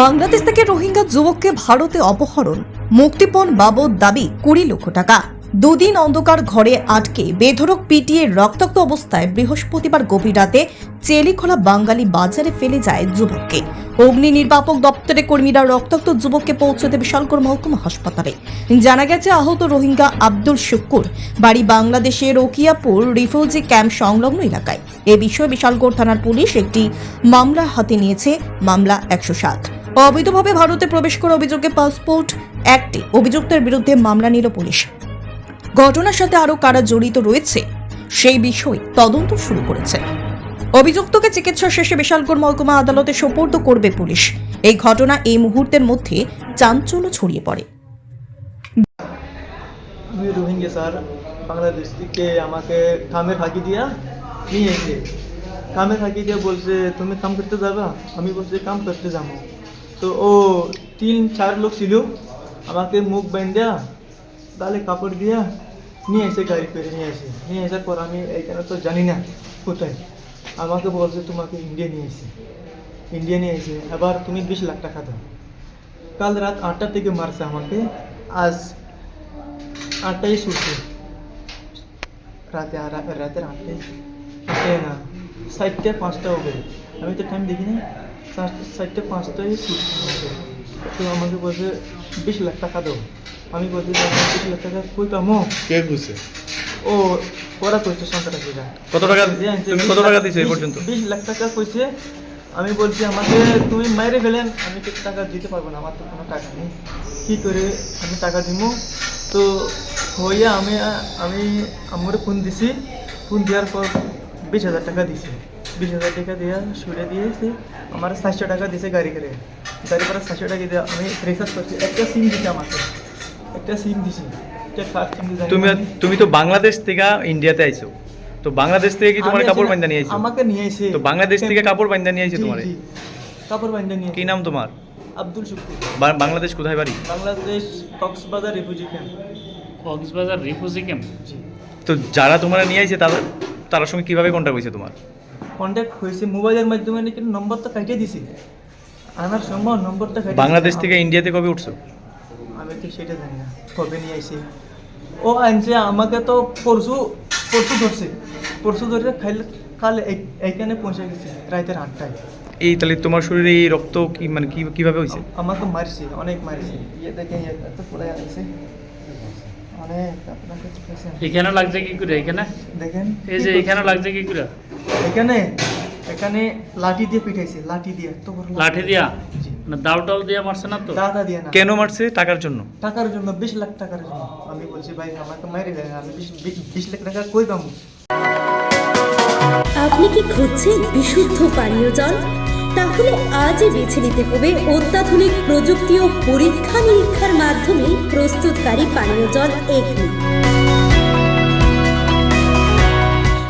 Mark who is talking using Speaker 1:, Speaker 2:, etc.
Speaker 1: বাংলাদেশ থেকে রোহিঙ্গা যুবককে ভারতে অপহরণ। মুক্তিপণ বাবদ দাবি কুড়ি লক্ষ টাকা। দুদিন অন্ধকার ঘরে আটকে বেধরক পিটিয়ে রক্তাক্ত অবস্থায় বৃহস্পতিবার গভীর রাতে চেলিখোলা বাঙালি বাজারে ফেলে যায় যুবককে। অগ্নি নির্বাপক দপ্তরের কর্মীরা রক্তাক্ত যুবককে পৌঁছতে বিশালগড় মহকুমা হাসপাতালে। জানা গেছে, আহত রোহিঙ্গা আব্দুল শুক্কুর বাড়ি বাংলাদেশের রকিয়াপুর রিফিউজি ক্যাম্প সংলগ্ন এলাকায়। এ বিষয়ে বিশালগড় থানার পুলিশ একটি মামলা হাতে নিয়েছে, মামলা একশো সাত। অবৈধভাবে ভারতে প্রবেশ করা অভিযোগে পাসপোর্ট অ্যাক্টে অভিযুক্তের বিরুদ্ধে মামলা নিল পুলিশ। ঘটনার সাথে আরও কারা জড়িত রয়েছে, সেই বিষয়ে তদন্ত শুরু করেছে। অভিযুক্তকে চিকিৎসা শেষে বিশালগড় মহকুমা আদালতে সোপর্দ করবে পুলিশ। এই ঘটনা এই মুহূর্তের মধ্যে চাঞ্চল্য ছড়িয়ে পড়ে।
Speaker 2: রোহিঙ্গা, স্যার। বাংলাদেশ থেকে আমাকে ফাঁকি দিয়া নিয়ে এসে ফাঁকি দিয়ে বলছে, তুমি কাম করতে যাবা? আমি বলছি, কাম করতে যাব। তো, ও, তিন, চার লোক ছিল। আমাকে মুখ বেঁধা তাহলে কাপড় দিয়া নিয়ে এসে গাড়ি করে নিয়ে এসে নিয়ে আসার পর আমি এইখানে তো জানি না কোথায়। আমাকে বলছে, তোমাকে ইন্ডিয়া নিয়ে এসে। ইন্ডিয়া নিয়ে এসে, এবার তুমি বিশ লাখ টাকা দাও। কাল রাত আটটা থেকে মারছে আমাকে। আজ আটটাই শুটছে রাতে আর, রাতের আটটাই। আটটাই না, সাতটা, পাঁচটা হবে। আমি তো টাইম দেখি না পাঁচটায় শুটছে আমাকে তো আমাকে বলছে বিশ লাখ টাকা দাও। আমি বলছি বিশ লাখ টাকা কই পামো?
Speaker 3: কে খুঁজছে
Speaker 2: ও ওরা করছে সন্ত্রাসীরা
Speaker 3: কত টাকা তুমি কত টাকা দিছো এই পর্যন্ত?
Speaker 2: বিশ লাখ টাকা কইছে। আমি বলছি আমাকে তুমি মাইরে ফেলেন আমি তো টাকা দিতে পারব না আমার তো কোনো টাকা নেই। কী করে আমি টাকা দিব তো হইয়া আমি আমি আমার ফোন দিছি। ফোন দেওয়ার পর বিশ হাজার টাকা দিছি। বিশ হাজার টাকা দিয়ে সুরে দিয়েছে আমার সাতশো টাকা দিছে গাড়ি করে। গাড়ি করে সাতশো টাকা দিয়ে আমি রিচার্জ করছি একটা সিম দিছে আমাকে। একটা সিম দিছি
Speaker 3: তুমি তুমি তো বাংলাদেশ থেকে ইন্ডিয়াতে আইছো। তো বাংলাদেশ থেকে কি তোমার কাপড় বান্ধা নিয়ে আইছো?
Speaker 2: আমাকে নিয়ে এসে
Speaker 3: তো বাংলাদেশ থেকে কাপড় বান্ধা নিয়ে আইছো তোমার
Speaker 2: জি। কাপড় বান্ধা নিয়ে
Speaker 3: কি নাম তোমার?
Speaker 2: আব্দুল শুক্কুর।
Speaker 3: বা- বাংলাদেশ কোথায় বাড়ি?
Speaker 2: Bangladesh Cox's Bazar refugee camp
Speaker 4: Cox's Bazar refugee camp
Speaker 2: জি।
Speaker 3: তো যারা তোমরা নিয়ে আইছে তাদের তার সঙ্গে কীভাবে কন্ট্যাক্ট হয়েছে তোমার?
Speaker 2: কন্ট্যাক্ট হয়েছে মোবাইলের মাধ্যমে নাকি নম্বরটা কাটিয়ে দিছি। আনার সময় নম্বরটা কাটিয়ে
Speaker 3: বাংলাদেশ থেকে ইন্ডিয়াতে কবে উঠছো?
Speaker 2: আমি তো সেটা জানি না কবে নিয়ে আইছে ও আনছে আমাকে তো পরশু পরশু ধরছে পরশু ধরে খাইলে কাল এই- এইখানে পৌঁছে গেছে রাতের আটটায়
Speaker 3: এই তাহলে তোমার শরীরে এই রক্ত কি মানে কি কীভাবে হয়েছে
Speaker 2: আমাকে মারছে অনেক মারছে ইয়ে দেখে ইয়ে এত পড়ে আছে অনেক আপনাকে।
Speaker 4: এখানে লাগছে কি করে এখানে
Speaker 2: দেখেন।
Speaker 4: এই যে এখানে লাগছে কি করে
Speaker 2: এখানে এখানে লাঠি দিয়ে পিটাইছে লাঠি দিয়ে বড়
Speaker 4: লাঠি দিয়া। না দাও টাল দিয়ে মারছে না তো?
Speaker 2: দাদা দিয়ে না।
Speaker 3: কেন মারছে? টাকার জন্য?
Speaker 2: টাকার জন্য বিশ লাখ টাকার জন্য। আমি বলছি ভাই আমাকে মারি দেয় আমি বিশ লাখ টাকা কই পাবো?
Speaker 5: আপনি কি খুঁজছেন বিশুদ্ধ পানীয় জল? তাহলে আজই বেছে নিতে হবে অত্যাধুনিক প্রযুক্তি ও পরীক্ষা নিরীক্ষার মাধ্যমে প্রস্তুতকারী পানীয় জল এগনি